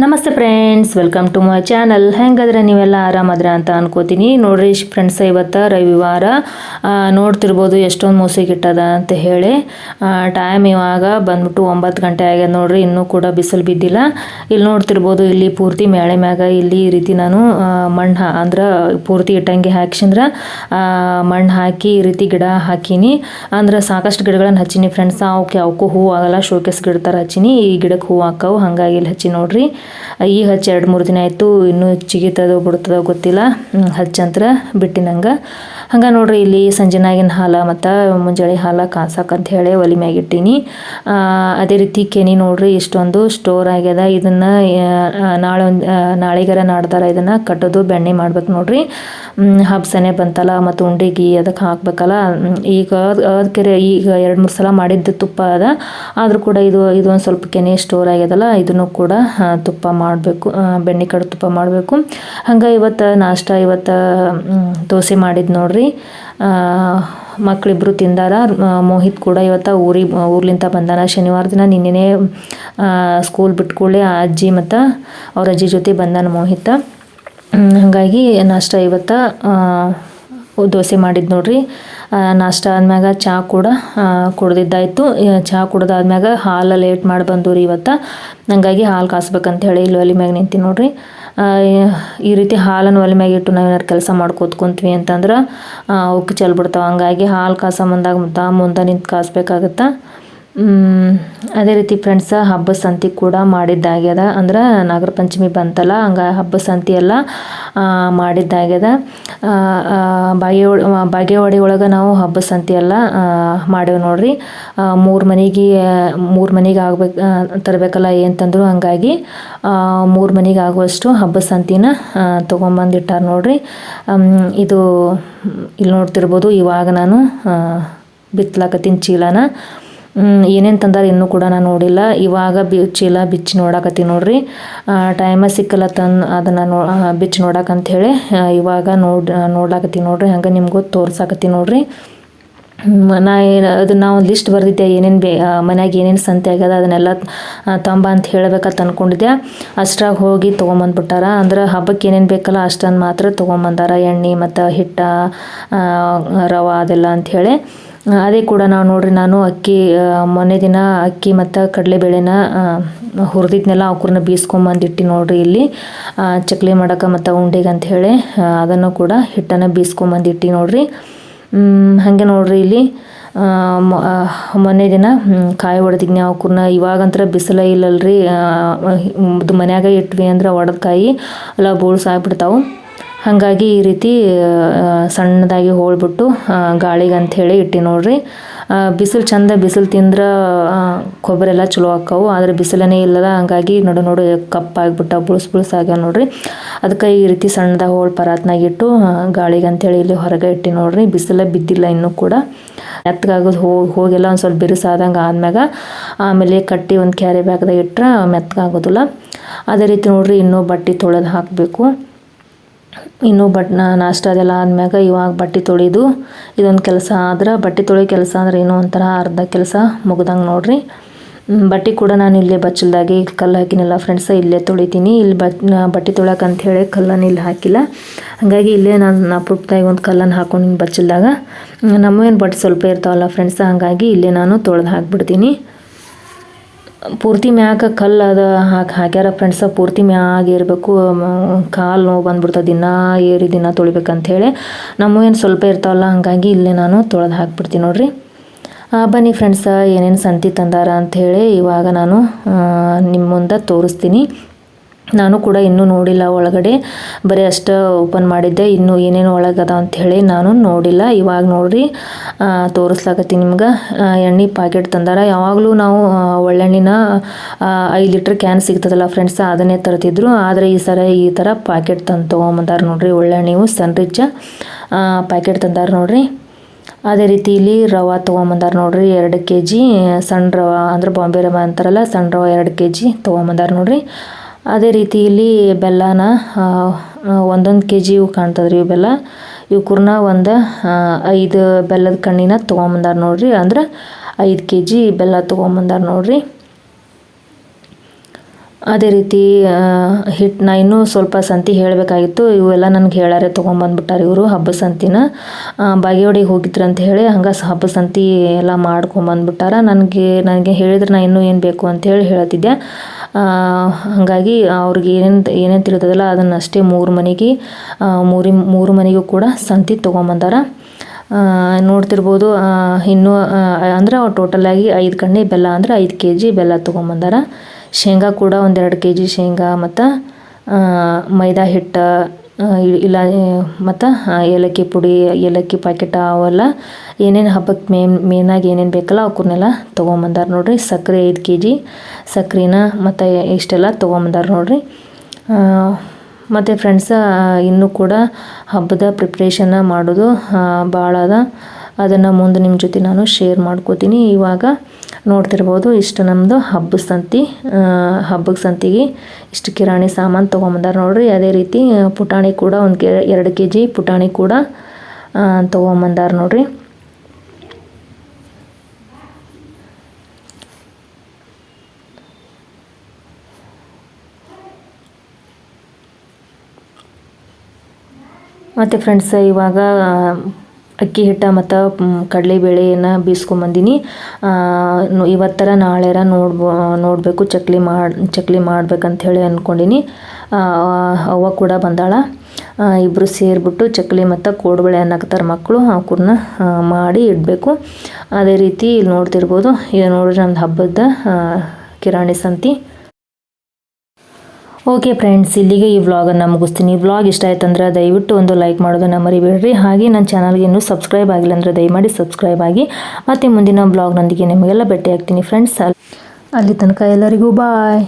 ನಮಸ್ತೆ friends welcome to my channel ಹೆಂಗಾದ್ರೆ ನೀವೆಲ್ಲ ಆರಾಮಾದ್ರೆ ಅಂತ ಅನ್ಕೋತೀನಿ. ನೋಡ್ರಿ ಫ್ರೆಂಡ್ಸ್ ಇವತ್ತು ರವಿವಾರ. ನೋಡ್ತಿರ್ಬೋದು ಎಷ್ಟೊಂದು ಮೂಸಿಗಿಟ್ಟದ ಅಂತ ಹೇಳಿ. ಟೈಮ್ ಇವಾಗ ಬಂದ್ಬಿಟ್ಟು ಒಂಬತ್ತು ಗಂಟೆ ಆಗ್ಯದ ನೋಡ್ರಿ, ಇನ್ನೂ ಕೂಡ ಬಿಸಿಲು ಬಿದ್ದಿಲ್ಲ. ಇಲ್ಲಿ ನೋಡ್ತಿರ್ಬೋದು ಇಲ್ಲಿ ಪೂರ್ತಿ ಮೇಳೆ ಮ್ಯಾಗ ಇಲ್ಲಿ ಈ ರೀತಿ ನಾನು ಮಣ್ಣು ಅಂದ್ರೆ ಪೂರ್ತಿ ಇಟ್ಟಂಗೆ ಹಾಕ್ಸಿಂದ್ರೆ ಮಣ್ಣು ಹಾಕಿ ಈ ರೀತಿ ಗಿಡ ಹಾಕೀನಿ. ಅಂದ್ರೆ ಸಾಕಷ್ಟು ಗಿಡಗಳನ್ನು ಹಚ್ಚೀನಿ ಫ್ರೆಂಡ್ಸ್ ಅವಕ್ಕೆ ಅವಕ್ಕೂ ಹೂವು ಆಗಲ್ಲ ಶೋಕೇಸ್ ಗಿಡ ಥರ ಹಚ್ಚೀನಿ. ಈ ಗಿಡಕ್ಕೆ ಹೂವು ಹಾಕವು, ಹಂಗಾಗಿ ಇಲ್ಲಿ ಹಚ್ಚಿ ನೋಡ್ರಿ. ಈಗ ಹಚ್ಚಿ ಎರಡು ಮೂರು ದಿನ ಆಯಿತು, ಇನ್ನೂ ಚಿಗಿತದೋ ಬಿಡ್ತದೋ ಗೊತ್ತಿಲ್ಲ. ಹಚ್ಚಂತ್ರ ಬಿಟ್ಟಿನಂಗೆ. ಹಂಗೆ ನೋಡ್ರಿ, ಇಲ್ಲಿ ಸಂಜೆನಾಗಿನ ಹಾಲ ಮತ್ತು ಮುಂಜಾನೆ ಹಾಲ ಕಾಸಕ್ಕಂತ ಹೇಳಿ ಒಲಿ ಮ್ಯಾಗಿಟ್ಟೀನಿ ಅದೇ ರೀತಿ ಕೆನಿ ನೋಡ್ರಿ, ಇಷ್ಟೊಂದು ಸ್ಟೋರ್ ಆಗ್ಯದ. ಇದನ್ನು ನಾಳೆ ಒಂದು ನಾಳೆಗಾರ ನಾಡ್ದಾರ ಇದನ್ನು ಕಟ್ಟೋದು, ಬೆಣ್ಣೆ ಮಾಡ್ಬೇಕು ನೋಡ್ರಿ. ಹಬ್ಸನೆ ಬಂತಲ್ಲ ಮತ್ತು ಉಂಡೆಗಿ ಅದಕ್ಕೆ ಹಾಕ್ಬೇಕಲ್ಲ. ಈಗ ಅದಕ್ಕೆ ಈಗ ಎರಡು ಮೂರು ಸಲ ಮಾಡಿದ್ದು ತುಪ್ಪ ಅದ. ಆದರೂ ಕೂಡ ಇದು, ಇದೊಂದು ಸ್ವಲ್ಪ ಕೆನೆ ಸ್ಟೋರ್ ಆಗ್ಯದಲ್ಲ, ಇದನ್ನು ಕೂಡ ತುಪ್ಪ ಮಾಡಬೇಕು ಬೆಣ್ಣೆ ಕಡು ತುಪ್ಪ ಮಾಡಬೇಕು. ಹಂಗೆ ಇವತ್ತು ನಾಷ್ಟ, ಇವತ್ತು ದೋಸೆ ಮಾಡಿದ್ದು ನೋಡ್ರಿ. ಮಕ್ಕಳಿಬ್ಬರು ತಿಂದಾರ. ಮೋಹಿತ್ ಕೂಡ ಇವತ್ತು ಊರಿ ಊರ್ಲಿಂದ ಬಂದಾನ. ಶನಿವಾರ ದಿನ ನಿನ್ನೆನೇ ಸ್ಕೂಲ್ ಬಿಟ್ಕೊಳ್ಳಿ ಆ ಅಜ್ಜಿ ಮತ್ತು ಅವ್ರ ಅಜ್ಜಿ ಜೊತೆ ಬಂದಾನ ಮೋಹಿತ. ಹಾಗಾಗಿ ನಾಷ್ಟ ಇವತ್ತು ದೋಸೆ ಮಾಡಿದ್ದು ನೋಡ್ರಿ. ನಾಷ್ಟ ಆದ್ಮ್ಯಾಗ ಚಹಾ ಕೂಡ ಕುಡ್ದಿದ್ದಾಯಿತು. ಚಹಾ ಕುಡ್ದಾದ್ಮ್ಯಾಗ ಹಾಲು ಲೇಟ್ ಮಾಡಿ ಬಂದು ರೀ ಇವತ್ತು. ಹಂಗಾಗಿ ಹಾಲು ಕಾಸ್ಬೇಕಂತ ಹೇಳಿ ಇಲ್ಲಿ ಒಲೆ ಮ್ಯಾಗ ನಿಂತೀನಿ ನೋಡ್ರಿ ಈ ರೀತಿ ಹಾಲನ್ನು ಒಲೆ ಮ್ಯಾಗ ಇಟ್ಟು ನಾವು ಏನಾರು ಕೆಲಸ ಮಾಡ್ಕೋತ ಕುಂತೀವಿ ಅಂತಂದ್ರೆ ಅವಕ್ಕೆ ಚೆಲ್ಬಿಡ್ತಾವೆ ಹಂಗಾಗಿ ಹಾಲು ಕಾಸ ಬಂದಾಗ ಮುಂದೆ ನಿಂತು ಕಾಸ್ಬೇಕಾಗತ್ತೆ. ಅದೇ ರೀತಿ ಫ್ರೆಂಡ್ಸ್ ಹಬ್ಬ ಸಂತಿ ಕೂಡ ಮಾಡಿದ್ದಾಗ್ಯದ. ಅಂದ್ರೆ ನಾಗರ ಪಂಚಮಿ ಬಂತಲ್ಲ ಹಂಗ ಹಬ್ಬ ಸಂತಿ ಎಲ್ಲ ಮಾಡಿದ್ದಾಗ್ಯದ. ಆ, ಬಾಗೇವಾಡಿ ಒಳಗೆ ನಾವು ಹಬ್ಬ ಸಂತಿ ಎಲ್ಲ ಮಾಡೇವು ನೋಡ್ರಿ. ಮೂರು ಮನೆಗೆ ಮೂರು ಮನೆಗೆ ಆಗ್ಬೇಕು ತರಬೇಕಲ್ಲ ಅಂತಂದ್ರು ಹಂಗಾಗಿ ಮೂರು ಮನೆಗೆ ಆಗುವಷ್ಟು ಹಬ್ಬ ಸಂತಿನ ತೊಗೊಂಬಂದಿಟ್ಟಾರ ನೋಡ್ರಿ. ಇದು ಇಲ್ಲಿ ನೋಡ್ತಿರ್ಬೋದು ಇವಾಗ ನಾನು ಬಿತ್ತಲಾಕತ್ತಿನ ಚೀಲನ. ಏನೇನು ತಂದಾರ ಇನ್ನೂ ಕೂಡ ನಾನು ನೋಡಿಲ್ಲ. ಇವಾಗ ಬಿ ಚೀಲ ಬಿಚ್ಚಿ ನೋಡಾಕತ್ತೀನಿ ನೋಡ್ರಿ. ಟೈಮ ಸಿಕ್ಕಲ್ಲ ತಂದು ಅದನ್ನು ನೋ ಬಿಚ್ಚಿ ನೋಡಕ್ಕಂತ ಹೇಳಿ ಇವಾಗ ನೋಡ್ ನೋಡ್ಲಾಕತ್ತೀನಿ ನೋಡ್ರಿ. ಹಂಗೆ ನಿಮಗೂ ತೋರ್ಸಾಕತ್ತೀನಿ ನೋಡ್ರಿ. ನಾ ಏನು ಅದು ನಾವು ಲಿಸ್ಟ್ ಬರೆದಿದ್ದೆ, ಏನೇನು ಬೇ ಮನ್ಯಾಗ ಏನೇನು ಸಂತೆ ಆಗ್ಯದ ಅದನ್ನೆಲ್ಲ ತಂಬ ಅಂತ ಹೇಳಬೇಕಂತ ಅಂದ್ಕೊಂಡಿದ್ದೆ ಅಷ್ಟ್ರಾಗ ಹೋಗಿ ತೊಗೊಂಬಂದ್ಬಿಟ್ಟಾರ. ಅಂದ್ರೆ ಹಬ್ಬಕ್ಕೆ ಏನೇನು ಬೇಕಲ್ಲ ಅಷ್ಟನ್ನು ಮಾತ್ರ ತೊಗೊಂಬಂದಾರ. ಎಣ್ಣೆ ಮತ್ತು ಹಿಟ್ಟ ರವೆ ಅದೆಲ್ಲ ಅಂಥೇಳಿ ಅದೇ ಕೂಡ ನಾವು ನೋಡ್ರಿ, ನಾನು ಅಕ್ಕಿ ಮೊನ್ನೆ ದಿನ ಅಕ್ಕಿ ಮತ್ತು ಕಡಲೆಬೇಳೆನ ಹುರಿದಿದ್ನೆಲ್ಲ ಅವ್ಕೂರ್ನ ಬೀಸ್ಕೊಂಬಂದಿಟ್ಟು ನೋಡ್ರಿ ಇಲ್ಲಿ. ಚಕ್ಲಿ ಮಾಡೋಕೆ ಮತ್ತು ಉಂಡೆಗೆ ಅಂತ ಹೇಳಿ ಅದನ್ನು ಕೂಡ ಹಿಟ್ಟನ್ನು ಬೀಸ್ಕೊಂಬಂದಿಟ್ಟು ನೋಡ್ರಿ. ಹಾಗೆ ನೋಡ್ರಿ ಇಲ್ಲಿ ಮೊನ್ನೆ ದಿನ ಕಾಯಿ ಹೊಡೆದಿದ್ನಿ ಅವಕ್ಕೂರ್ನ ಇವಾಗಂತ್ರ ಬಿಸಿಲ ಇಲ್ಲಲ್ರಿ ಮನ್ಯಾಗ ಇಟ್ವಿ ಅಂದ್ರೆ ಒಡೆದ ಕಾಯಿ ಎಲ್ಲ ಬೋಳ್ಸ್ ಆಗ್ಬಿಡ್ತಾವು. ಹಾಗಾಗಿ ಈ ರೀತಿ ಸಣ್ಣದಾಗಿ ಹೋಳ್ಬಿಟ್ಟು ಗಾಳಿಗೆ ಅಂಥೇಳಿ ಇಟ್ಟು ನೋಡ್ರಿ. ಬಿಸಿಲು ಚಂದ ಬಿಸಿಲು ತಿಂದ್ರೆ ಆ, ಕೊಬ್ಬರಿ ಎಲ್ಲ ಚಲೋ ಆಕ್ಕವು. ಆದರೆ ಬಿಸಿಲನೇ ಇಲ್ಲದ ಹಂಗಾಗಿ ನೋಡು ನೋಡು ಕಪ್ಪಾಗ್ಬಿಟ್ಟ ಬುಳ್ಸ್ ಬುಳ್ಸ್ ಆಗ್ಯಾವ ನೋಡ್ರಿ. ಅದಕ್ಕೆ ಈ ರೀತಿ ಸಣ್ಣದಾಗಿ ಹೋಳು ಪರಾತ್ನಾಗಿಟ್ಟು ಗಾಳಿಗೆ ಅಂಥೇಳಿ ಇಲ್ಲಿ ಹೊರಗೆ ಇಟ್ಟು ನೋಡ್ರಿ. ಬಿಸಿಲೇ ಬಿದ್ದಿಲ್ಲ ಇನ್ನೂ ಕೂಡ. ಮೆತ್ತಗಾಗೋದು ಹೋಗಿ ಹೋಗೆಲ್ಲ ಒಂದು ಸ್ವಲ್ಪ ಬಿರುಸಾದಂಗೆ ಆದ್ಮ್ಯಾಗ ಆಮೇಲೆ ಕಟ್ಟಿ ಒಂದು ಕ್ಯಾರಿ ಬ್ಯಾಗ್ದಾಗ ಇಟ್ಟರೆ ಮೆತ್ತಗಾಗೋದಿಲ್ಲ. ಅದೇ ರೀತಿ ನೋಡ್ರಿ ಇನ್ನೂ ಬಟ್ಟೆ ತೊಳೆದು ಹಾಕಬೇಕು. ಇನ್ನೂ ಬಟ್ ನಾಷ್ಟ ಅದೆಲ್ಲ ಆದ್ಮ್ಯಾಗ ಇವಾಗ ಬಟ್ಟೆ ತೊಳೆದು ಇದೊಂದು ಕೆಲಸ ಆದ್ರೆ, ಬಟ್ಟೆ ತೊಳೆಯೋ ಕೆಲಸ ಅಂದ್ರೆ ಏನೋ ಒಂಥರ ಅರ್ಧ ಕೆಲಸ ಮುಗ್ದಂಗೆ ನೋಡ್ರಿ. ಬಟ್ಟೆ ಕೂಡ ನಾನು ಇಲ್ಲೇ ಬಚ್ಚಲ್ದಾಗೆ ಇಲ್ಲಿ ಕಲ್ಲು ಹಾಕಿನಲ್ಲ ಫ್ರೆಂಡ್ಸ ಇಲ್ಲೇ ತೊಳಿತೀನಿ. ಇಲ್ಲಿ ಬಟ್ ಬಟ್ಟೆ ತೊಳಕ್ಕೆ ಅಂಥೇಳಿ ಕಲ್ಲನ್ನು ಇಲ್ಲಿ ಹಾಕಿಲ್ಲ. ಹಾಗಾಗಿ ಇಲ್ಲೇ ನಾನು ಪುಟ್ಟದಾಗಿ ಒಂದು ಕಲ್ಲನ್ನು ಹಾಕೊಂಡು ಬಚ್ಚಲ್ದಾಗ. ನಮ್ಮ ಏನು ಬಟ್ಟೆ ಸ್ವಲ್ಪ ಇರ್ತಾವಲ್ಲ ಫ್ರೆಂಡ್ಸ ಹಾಗಾಗಿ ಇಲ್ಲೇ ನಾನು ತೊಳೆದು ಹಾಕ್ಬಿಡ್ತೀನಿ. ಪೂರ್ತಿ ಮ್ಯಾಗ ಕಲ್ಲು ಅದ, ಹಾಕಿ ಹಾಕ್ಯಾರ ಫ್ರೆಂಡ್ಸ ಪೂರ್ತಿ ಮ್ಯಾಗ ಇರಬೇಕು ಕಾಲು ನೋವು ಬಂದ್ಬಿಡ್ತದೆ, ದಿನ ಏರಿ ದಿನ ತೊಳಿಬೇಕಂತ ಹೇಳಿ ನಮ್ಮ ಏನು ಸ್ವಲ್ಪ ಇರ್ತಾವಲ್ಲ, ಹಾಗಾಗಿ ಇಲ್ಲೇ ನಾನು ತೊಳೆದು ಹಾಕ್ಬಿಡ್ತೀನಿ ನೋಡ್ರಿ. ಬನ್ನಿ ಫ್ರೆಂಡ್ಸ ಏನೇನು ಸಂತಿ ತಂದಾರ ಅಂಥೇಳಿ ಇವಾಗ ನಾನು ನಿಮ್ಮ ಮುಂದೆ ತೋರಿಸ್ತೀನಿ. ನಾನು ಕೂಡ ಇನ್ನೂ ನೋಡಿಲ್ಲ, ಒಳಗಡೆ ಬರೀ ಅಷ್ಟು ಓಪನ್ ಮಾಡಿದ್ದೆ, ಇನ್ನೂ ಏನೇನು ಒಳಗದ ಅಂಥೇಳಿ ನಾನು ನೋಡಿಲ್ಲ. ಇವಾಗ ನೋಡಿರಿ ತೋರಿಸ್ಲಾಗತ್ತಿ ನಿಮ್ಗೆ. ಎಣ್ಣೆ ಪ್ಯಾಕೆಟ್ ತಂದಾರ. ಯಾವಾಗಲೂ ನಾವು ಒಳ್ಳೆಣ್ಣಿನ ಐದು ಲೀಟ್ರ್ ಕ್ಯಾನ್ ಸಿಗ್ತದಲ್ಲ ಫ್ರೆಂಡ್ಸ್ ಅದನ್ನೇ ತರ್ತಿದ್ರು. ಆದರೆ ಈ ಸಲ ಈ ಥರ ಪ್ಯಾಕೆಟ್ ತಂದು ತೊಗೊಂಬಂದಾರ ನೋಡ್ರಿ. ಸನ್ ಸನ್ರಿಚ್ ಪ್ಯಾಕೆಟ್ ತಂದಾರ ನೋಡ್ರಿ. ಅದೇ ರೀತಿ ಇಲ್ಲಿ ರವೆ ತೊಗೊಂಬಂದಾರ ನೋಡ್ರಿ, ಎರಡು ಕೆ ಜಿ ಸಣ್ಣ ರವೆ ಅಂದ್ರೆ ಬಾಂಬೆ ರವೆ ಅಂತಾರಲ್ಲ, ಸಣ್ಣ ರವೆ ಎರಡು ಕೆ ಜಿ ತೊಗೊಂಬಂದಾರ ನೋಡ್ರಿ. ಅದೇ ರೀತಿ ಇಲ್ಲಿ ಬೆಲ್ಲನ ಒಂದೊಂದು ಕೆ ಜಿ ಇವು ಕಾಣ್ತದ್ರಿ ಇವು ಬೆಲ್ಲ. ಇವ್ಕೂರ್ನ ಒಂದು ಐದು ಬೆಲ್ಲದ ಕಣ್ಣಿನ ತೊಗೊಂಬಂದಾರ ನೋಡ್ರಿ. ಅಂದ್ರೆ ಐದು ಕೆ ಜಿ ಬೆಲ್ಲ ತೊಗೊಂಬಂದಾರ ನೋಡ್ರಿ. ಅದೇ ರೀತಿ ಹಿಟ್ಟು ನಾ ಇನ್ನೂ ಸ್ವಲ್ಪ ಸಂತಿ ಹೇಳಬೇಕಾಗಿತ್ತು. ಇವೆಲ್ಲ ನನಗೆ ಹೇಳಾರೆ ತೊಗೊಂಬಂದ್ಬಿಟ್ಟಾರೆ ಇವರು ಹಬ್ಬ ಸಂತಿನ. ಬಾಗೇವಾಡಿಗೆ ಹೋಗಿದ್ರು ಅಂತ ಹೇಳಿ, ಹಂಗೆ ಹಬ್ಬ ಸಂತಿ ಎಲ್ಲ ಮಾಡ್ಕೊಂಬಂದ್ಬಿಟ್ಟಾರ. ನನಗೆ ನನಗೆ ಹೇಳಿದ್ರೆ ನಾ ಇನ್ನೂ ಏನು ಬೇಕು ಅಂತ ಹೇಳಿ ಹೇಳ್ತಿದ್ದೆ. ಹಾಗಾಗಿ ಅವ್ರಿಗೆ ಏನೇನು ಏನೇನು ತಿಳಿತದಲ್ಲ ಅದನ್ನು ಅಷ್ಟೇ ಮೂರು ಮನೆಗೆ ಮೂರಿ, ಮೂರು ಮನೆಗೂ ಕೂಡ ಸಂತಿ ತೊಗೊಂಬಂದಾರ. ನೋಡ್ತಿರ್ಬೋದು ಇನ್ನೂ ಟೋಟಲ್ ಟೋಟಲಾಗಿ ಐದು ಕಣ್ಣೆ ಬೆಲ್ಲ ಅಂದ್ರೆ ಐದು ಕೆ ಜಿ ಬೆಲ್ಲ ತೊಗೊಂಬಂದಾರ. ಶೇಂಗಾ ಕೂಡ ಒಂದೆರಡು ಕೆ ಜಿ ಶೇಂಗಾ, ಮತ್ತು ಮೈದಾ ಹಿಟ್ಟು ಇಲ್ಲ ಮತ್ತು ಏಲಕ್ಕಿ ಪುಡಿ, ಏಲಕ್ಕಿ ಪ್ಯಾಕೆಟ್ ಅವೆಲ್ಲ ಏನೇನು ಹಬ್ಬಕ್ಕೆ ಮೇನ್ ಮೇನಾಗಿ ಏನೇನು ಬೇಕಲ್ಲ ಅವಕ್ಕನ್ನೆಲ್ಲ ತೊಗೊಂಬಂದಾರ ನೋಡಿರಿ. ಸಕ್ಕರೆ ಐದು ಕೆ ಜಿ ಸಕ್ಕರೆನ ಮತ್ತು ಇಷ್ಟೆಲ್ಲ ತೊಗೊಂಬಂದಾರ ನೋಡಿರಿ. ಮತ್ತು ಫ್ರೆಂಡ್ಸ ಇನ್ನೂ ಕೂಡ ಹಬ್ಬದ ಪ್ರಿಪ್ರೇಷನ್ನ ಮಾಡೋದು ಭಾಳ ಅದ ಅದನ್ನು ಮುಂದೆ ನಿಮ್ಮ ಜೊತೆ ನಾನು ಶೇರ್ ಮಾಡ್ಕೋತೀನಿ. ಇವಾಗ ನೋಡ್ತಿರ್ಬೋದು. ಇಷ್ಟು ನಮ್ಮದು ಹಬ್ಬದ ಸಂತಿ. ಹಬ್ಬದ ಸಂತಿಗೆ ಇಷ್ಟು ಕಿರಾಣಿ ಸಾಮಾನು ತೊಗೊಂಬಂದಾರ ನೋಡ್ರಿ. ಅದೇ ರೀತಿ ಪುಟಾಣಿ ಕೂಡ ಒಂದು ಕೆ, ಎರಡು ಕೆ ಜಿ ಪುಟಾಣಿ ಕೂಡ ತೊಗೊಂಬಂದಾರ ನೋಡ್ರಿ. ಮತ್ತು ಫ್ರೆಂಡ್ಸ್ ಇವಾಗ ಅಕ್ಕಿ ಹಿಟ್ಟ ಮತ್ತು ಕಡಲೆಬೇಳೆನ ಬೀಸ್ಕೊಂಬಂದಿನಿ. ಇವತ್ತರ ನಾಳೆರ ನೋಡ್ಬೋ ನೋಡಬೇಕು, ಚಕ್ಲಿ ಮಾಡಿ, ಚಕ್ಲಿ ಮಾಡ್ಬೇಕಂಥೇಳಿ ಅಂದ್ಕೊಂಡಿನಿ ಅವ್ವ ಕೂಡ ಬಂದಾಳ. ಇಬ್ಬರು ಸೇರಿಬಿಟ್ಟು ಚಕ್ಲಿ ಮತ್ತು ಕೋಡ್ಬಳೆ ಅನ್ನಕ್ತಾರೆ ಮಕ್ಕಳು ಅವ್ಕೂರ್ನ ಮಾಡಿ ಇಡಬೇಕು. ಅದೇ ರೀತಿ ಇಲ್ಲಿ ನೋಡ್ತಿರ್ಬೋದು, ಇದು ನೋಡಿದ್ರೆ ನಮ್ದು ಹಬ್ಬದ ಕಿರಾಣಿ ಸಂತಿ. ಓಕೆ ಫ್ರೆಂಡ್ಸ್, ಇಲ್ಲಿಗೆ ಈ ವ್ಲಾಗನ್ನು ಮುಗಿಸ್ತೀನಿ. ವ್ಲಾಗ್ ಇಷ್ಟ ಆಯ್ತಂದ್ರೆ ದಯವಿಟ್ಟು ಒಂದು ಲೈಕ್ ಮಾಡೋದನ್ನು ಮರಿಬೇಡ್ರಿ. ಹಾಗೆ ನನ್ನ ಚಾನಲ್ಗೆ ಇನ್ನೂ ಸಬ್ಸ್ಕ್ರೈಬ್ ಆಗಿಲ್ಲ ಅಂದರೆ ದಯಮಾಡಿ ಸಬ್ಸ್ಕ್ರೈಬ್ ಆಗಿ. ಮತ್ತು ಮುಂದಿನ ಬ್ಲಾಗ್ನೊಂದಿಗೆ ನಿಮಗೆಲ್ಲ ಭೇಟಿ ಆಗ್ತೀನಿ ಫ್ರೆಂಡ್ಸ್, ಅಲ್ಲಿ ತನಕ ಎಲ್ಲರಿಗೂ ಬಾಯ್